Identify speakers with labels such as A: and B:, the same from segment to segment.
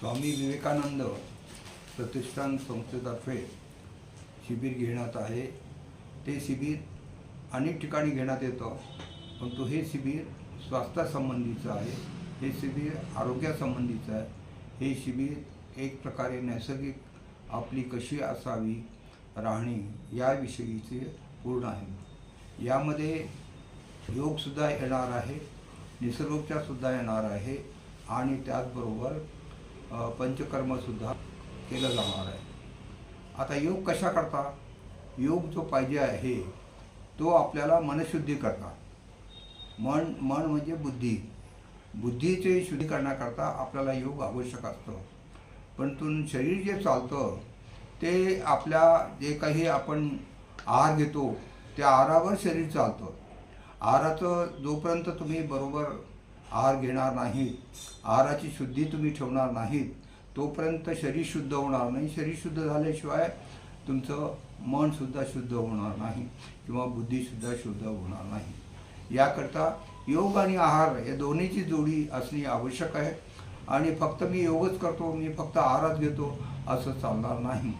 A: स्वामी विवेकानंद प्रतिष्ठान संस्थेतर्फे शिबिर घेण्यात आहे. ते शिबिर अनेक ठिकाणी घेण्यात येतं परंतु हे शिबिर स्वास्थ्यासंबंधीचं आहे. हे शिबिर आरोग्यासंबंधीचं आहे. हे शिबिर एक प्रकारे नैसर्गिक आपली कशी असावी राहणी याविषयीचे पूर्ण आहे. यामध्ये योगसुद्धा येणार आहे निसर्गोपचारसुद्धा येणार आहे आणि त्याचबरोबर पंचकर्मसुद्धा केलं जाणार आहे. आता योग कशा करता? योग जो पाहिजे आहे तो आपल्याला मनशुद्धी करता. मन मन म्हणजे बुद्धी. बुद्धीचे शुद्धी करण्याकरता आपल्याला योग आवश्यक असतं. परंतु शरीर जे चालतं ते आपल्या जे काही आपण आहार घेतो त्या आहारावर शरीर चालतं. आहाराचं जोपर्यंत तुम्ही बरोबर आहार घेणार नाहीत. आहाराची शुद्धी तुम्ही ठेवणार नाहीत. तोपर्यंत शरीर शुद्ध होणार नाही. शरीर शुद्ध झाल्याशिवाय तुमचं मनसुद्धा शुद्ध होणार नाही किंवा बुद्धीसुद्धा शुद्ध होणार नाही. याकरता योग आणि आहार या दोन्हीची जोडी असणे आवश्यक आहे. आणि फक्त मी योगच करतो मी फक्त आहारच घेतो असं चालणार नाही.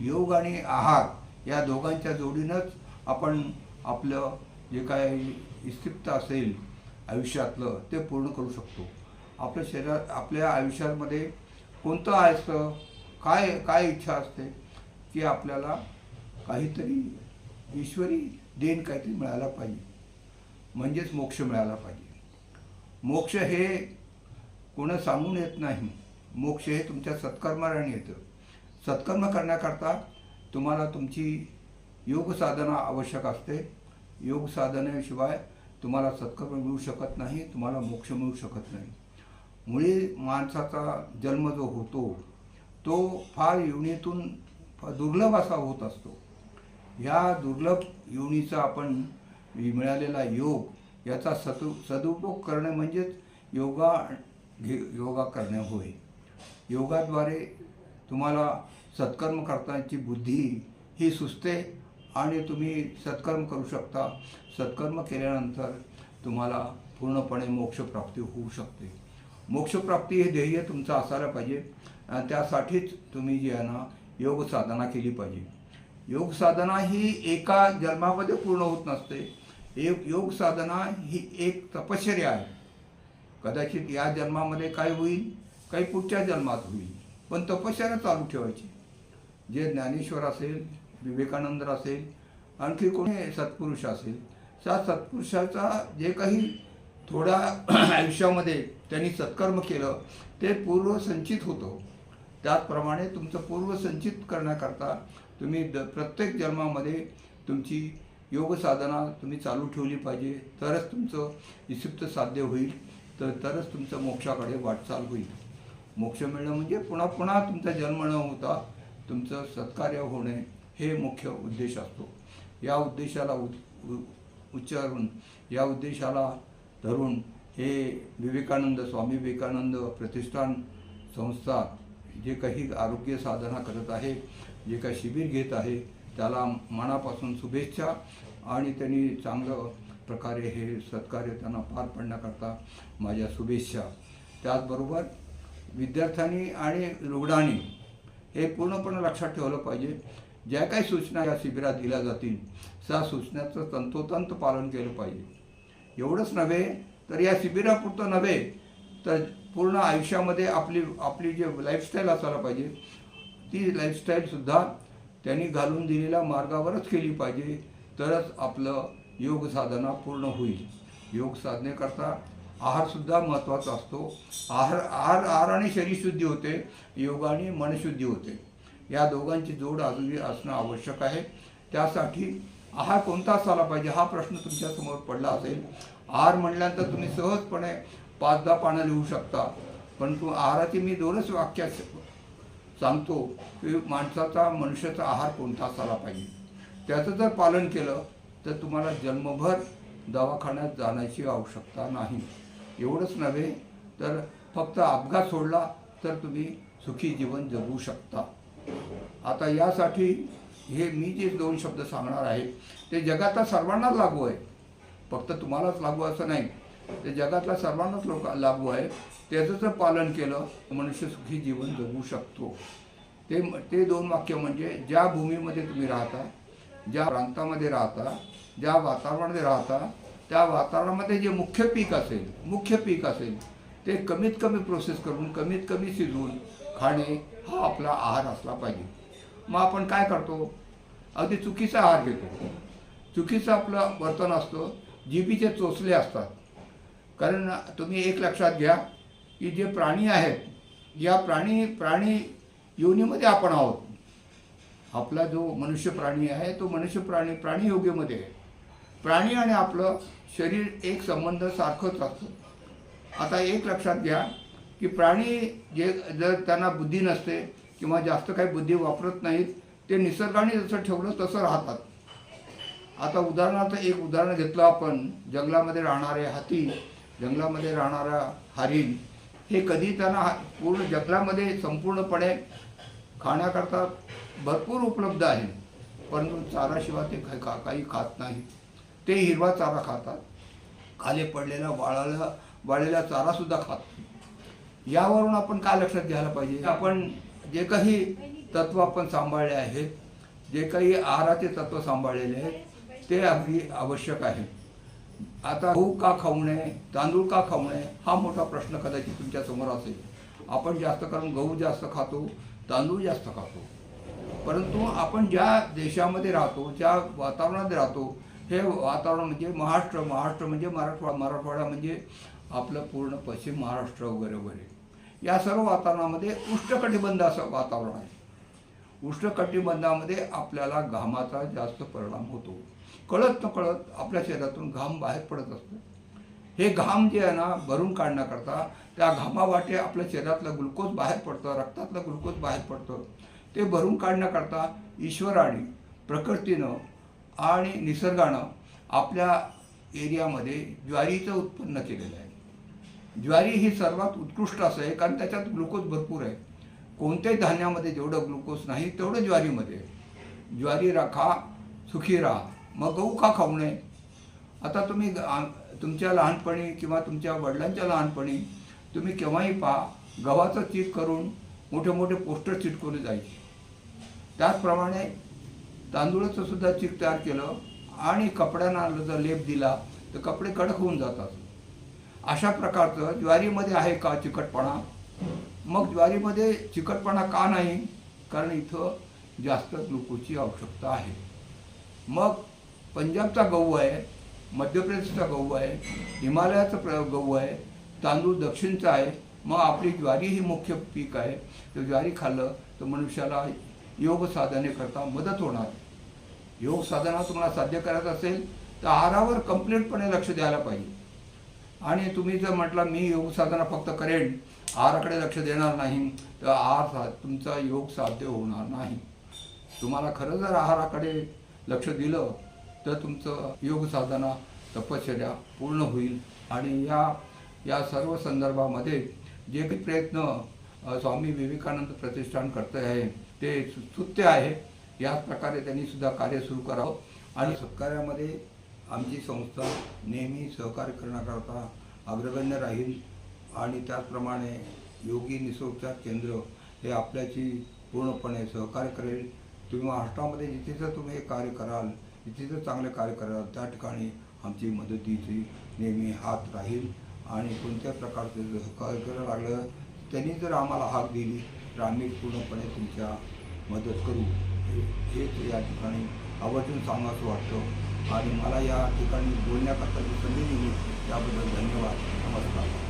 A: योग आणि आहार या दोघांच्या जोडीनंच आपण आपलं जे काय इस्तिप्त असेल आयुष्यातलं ते पूर्ण करू शकतो. आपल्या शरीरात आपल्या आयुष्यामध्ये कोणतं असतं? काय काय इच्छा असते? की आपल्याला काहीतरी ईश्वरी देण काहीतरी मिळायला पाहिजे. म्हणजेच मोक्ष मिळायला पाहिजे. मोक्ष हे कोणं सांगून येत नाही. मोक्ष हे तुमच्या सत्कर्माने येतं. सत्कर्म करण्याकरता तुम्हाला तुमची योग साधना आवश्यक असते. योग साधनेशिवाय तुम्हाला सत्कर्म मिळू शकत नाही तुम्हाला मोक्ष मिळू शकत नाही. मुळे माणसाचा जन्म जो होतो तो फार योनीतून दुर्लभ असा होत असतो. या दुर्लभ योनीचा आपण मिळालेला योग याचा सतु सदुपयोग करणे म्हणजेच योगा घे योगा करणे होय. योगाद्वारे तुम्हाला सत्कर्म करताची बुद्धी ही सुचते आणि तुम्ही सत्कर्म करू शकता. सत्कर्म केल्यानंतर तुम्हाला पूर्णपणे मोक्षप्राप्ती होऊ शकते. मोक्षप्राप्ती हे ध्येय तुमचं असायला पाहिजे. त्यासाठीच तुम्ही जी आहे ना योग साधना केली पाहिजे. योग साधना ही एका जन्मामध्ये पूर्ण होत नसते. एक योग साधना ही एक तपश्चर्या आहे. कदाचित या जन्मामध्ये काय होईल काही पुढच्या जन्मात होईल. पण तपश्चर्या चालू ठेवायची. जे ज्ञानेश्वर असेल विवेकानंद असेल आणखी कोणी सत्पुरुष असेल. त्या सत्पुरुषाचा जे काही थोड्या आयुष्यामध्ये त्यांनी सत्कर्म केलं ते पूर्वसंचित होतं. त्याचप्रमाणे तुमचं पूर्वसंचित करण्याकरता तुम्ही द प्रत्येक जन्मामध्ये तुमची योगसाधना तुम्ही चालू ठेवली पाहिजे. तरच तुमचं निशिप्त साध्य होईल. तर तरच तुमचं मोक्षाकडे वाटचाल होईल. मोक्ष मिळणं म्हणजे पुन्हा पुन्हा तुमचा जन्म न होता तुमचं सत्कार्य होणे. हे मुख्य उद्देश असतो. या उद्देशाला उ उ- उच्चारून या उद्देशाला धरून हे विवेकानंद स्वामी विवेकानंद प्रतिष्ठान संस्था जे काही आरोग्य साधना करत आहे जे काही शिबिर घेत आहे त्याला मनापासून शुभेच्छा आणि त्यांनी चांगलं प्रकारे हे सत्कार्य त्यांना पार पडण्याकरता माझ्या शुभेच्छा. त्याचबरोबर विद्यार्थ्यांनी आणि रुग्णांनी हे पूर्णपणे लक्षात ठेवलं पाहिजे. ज्या काही सूचना या शिबिरात दिल्या जातील त्या सूचनाचं तंतोतंत पालन केलं पाहिजे. एवढंच नव्हे तर या शिबिरापुरतं नव्हे तर पूर्ण आयुष्यामध्ये आपली आपली जे लाईफस्टाईल असायला पाहिजे ती लाईफस्टाईलसुद्धा त्यांनी घालून दिलेल्या मार्गावरच केली पाहिजे तरच आपलं योग साधना पूर्ण होईल. योग साधनेकरता आहारसुद्धा महत्त्वाचा असतो. आहार आहार आहाराने शरीरशुद्धी होते योगाने मनशुद्धी होते. या दोघांची जोड अजूनही असणं आवश्यक आहे. त्यासाठी आहार कोणता असायला पाहिजे हा प्रश्न तुमच्यासमोर पडला असेल. आहार म्हणल्यानंतर तुम्ही सहजपणे पाच दहा पानं लिहू शकता. परंतु आहाराची मी दोनच वाक्यात सांगतो की माणसाचा मनुष्याचा आहार कोणता असायला पाहिजे. त्याचं जर पालन केलं तर तुम्हाला जन्मभर दवाखान्यात जाण्याची आवश्यकता नाही. एवढंच नव्हे तर फक्त अपघात सोडला तर तुम्ही सुखी जीवन जगू शकता. आता यासाठी हे मी जे दोन शब्द सांगणार आहे ते जगातल्या सर्वांनाच लागू आहे. फक्त तुम्हालाच लागू असं नाही. ते जगातल्या सर्वांनाच लोक लागू आहे. त्याचं जर पालन केलं मनुष्य सुखी जीवन जगू शकतो. ते ते दोन वाक्य म्हणजे ज्या भूमीमध्ये तुम्ही राहता ज्या प्रांतामध्ये राहता ज्या वातावरणामध्ये राहता त्या वातावरणामध्ये जे मुख्य पीक असेल मुख्य पीक असेल ते कमीत कमी प्रोसेस करून कमीत कमी शिजवून खाणे हा आपला आहार असला पाहिजे. मग आपण काय करतो? अगदी चुकीचा आहार घेतो. चुकीचं आपलं वर्तन असतं. जीबीचे चोचले असतात. कारण तुम्ही एक लक्षात घ्या की जे प्राणी आहेत या प्राणी प्राणी योनीमध्ये आपण आहोत. आपला जो मनुष्य प्राणी आहे तो मनुष्य प्राणी प्राणी योगीमध्ये आहे. प्राणी आणि आपलं शरीर एक संबंध सारखंच असतं. आता एक लक्षात घ्या की प्राणी जे जर त्यांना बुद्धी नसते किंवा जास्त काही बुद्धी वापरत नाहीत ते निसर्गाने जसं ठेवलं तसं राहतात. आता उदाहरणार्थ एक उदाहरण घेतलं आपण जंगलामध्ये राहणारे हाती जंगलामध्ये राहणारा हरिण हे कधी त्यांना हा- पूर्ण जंगलामध्ये संपूर्णपणे खाण्याकरता भरपूर उपलब्ध आहे. परंतु चाराशिवाय ते काही खा- काही खात नाही. ते हिरवा चारा खातात. खाली पडलेला वाळाला वाळलेला चारासुद्धा खात यावरून आपण काय लक्षात घ्यायला पाहिजे? आपण जे काही तत्व आपण सांभाळले आहेत जे काही आहाराचे तत्व सांभाळलेले आहेत ते अगदी आवश्यक आहे. आता गहू का खाऊ नये तांदूळ का खाऊ नये हा मोठा प्रश्न कदाचित तुमच्यासमोर असेल. आपण जास्त करून गहू जास्त खातो तांदूळ जास्त खातो. परंतु आपण ज्या देशामध्ये राहतो ज्या वातावरणात राहतो हे वातावरण म्हणजे महाराष्ट्र महाराष्ट्र म्हणजे मराठवाडा मराठवाडा म्हणजे आपलं पूर्ण पश्चिम महाराष्ट्र वगैरे वगैरे. या सर्व वातावरणामध्ये उष्णकटिबंध असं वातावरण आहे. उष्णकटिबंधामध्ये आपल्याला घामाचा जास्त परिणाम होतो. कळत न कळत आपल्या शरीरातून घाम बाहेर पडत असतो. हे घाम जे आहे ना भरून काढण्याकरता त्या घामावाटे आपल्या शरीरातलं ग्लुकोज बाहेर पडतं रक्तातलं ग्लुकोज बाहेर पडतं. ते भरून काढण्याकरता ईश्वराने प्रकृतीनं आणि निसर्गानं आपल्या एरियामध्ये ज्वारीचं उत्पन्न केलेलं आहे. ज्वारी ही सर्वात उत्कृष्ट असं आहे कारण त्याच्यात ग्लुकोज भरपूर आहे. कोणत्याही धान्यामध्ये जेवढं ग्लुकोज नाही तेवढं ज्वारीमध्ये. ज्वारी राखा सुखी राहा. मग गहू का खाऊ नये? आता तुम्ही ग- तुमच्या लहानपणी किंवा तुमच्या वडिलांच्या लहानपणी तुम्ही केव्हाही पहा गव्हाचं चीक करून मोठे मोठे पोस्टर चिटकवले जायचे. त्याचप्रमाणे तांदूळाचं सुद्धा चीक तयार केलं आणि कपड्यांना जर लेप दिला तर कपडे कडक होऊन जातात. अशा प्रकारचं ज्वारीमध्ये आहे का चिकटपणा? मग ज्वारीमध्ये चिकटपणा का नाही? कारण इथं जास्त ग्लुकोजची आवश्यकता आहे. मग पंजाबचा गहू आहे मध्य प्रदेशचा गहू आहे हिमालयाचा प्र गहू आहे तांदूळ दक्षिणचा आहे मग आपली ज्वारी ही मुख्य पीक आहे. तर ज्वारी खाल्लं तर मनुष्याला योग साधनेकरता मदत होणार. योग साधना तुम्हाला साध्य करायचं असेल तर आहारावर कंप्लीटपणे लक्ष द्यायला पाहिजे. आणि तुम्ही जर म्हटलं मी योग साधना फक्त करेन आहाराकडे लक्ष देणार नाही तर आहार सा तुमचा योग साध्य होणार नाही. तुम्हाला खरं जर आहाराकडे लक्ष दिलं तर तुमचं योग साधना तपश्चर्या पूर्ण होईल. आणि या या सर्व संदर्भामध्ये जे काही प्रयत्न स्वामी विवेकानंद प्रतिष्ठान करते आहे ते सु- स्तुत्य आहे. याच प्रकारे त्यांनी सुद्धा कार्य सुरू करावं. आणि सत्कार्यामध्ये आमची संस्था नेहमी सहकार्य करण्याकरता अग्रगण्य राहील आणि त्याचप्रमाणे योगी निसोपचार केंद्र हे आपल्याची पूर्णपणे सहकार्य करेल. तुम्ही महाराष्ट्रामध्ये जिथे जर तुम्ही हे कार्य कराल जिथे जर चांगले कार्य कराल त्या ठिकाणी आमची मदतीची नेहमी हात राहील आणि कोणत्या प्रकारचं सहकार्य करायला लागलं त्यांनी जर आम्हाला हाक दिली तर आम्ही पूर्णपणे तुमच्या मदत करू. हे हेच या ठिकाणी आवर्जून सांगावंसं वाटतं. आणि मला या ठिकाणी बोलण्याकरता जी संधी दिली त्याबद्दल धन्यवाद. नमस्कार.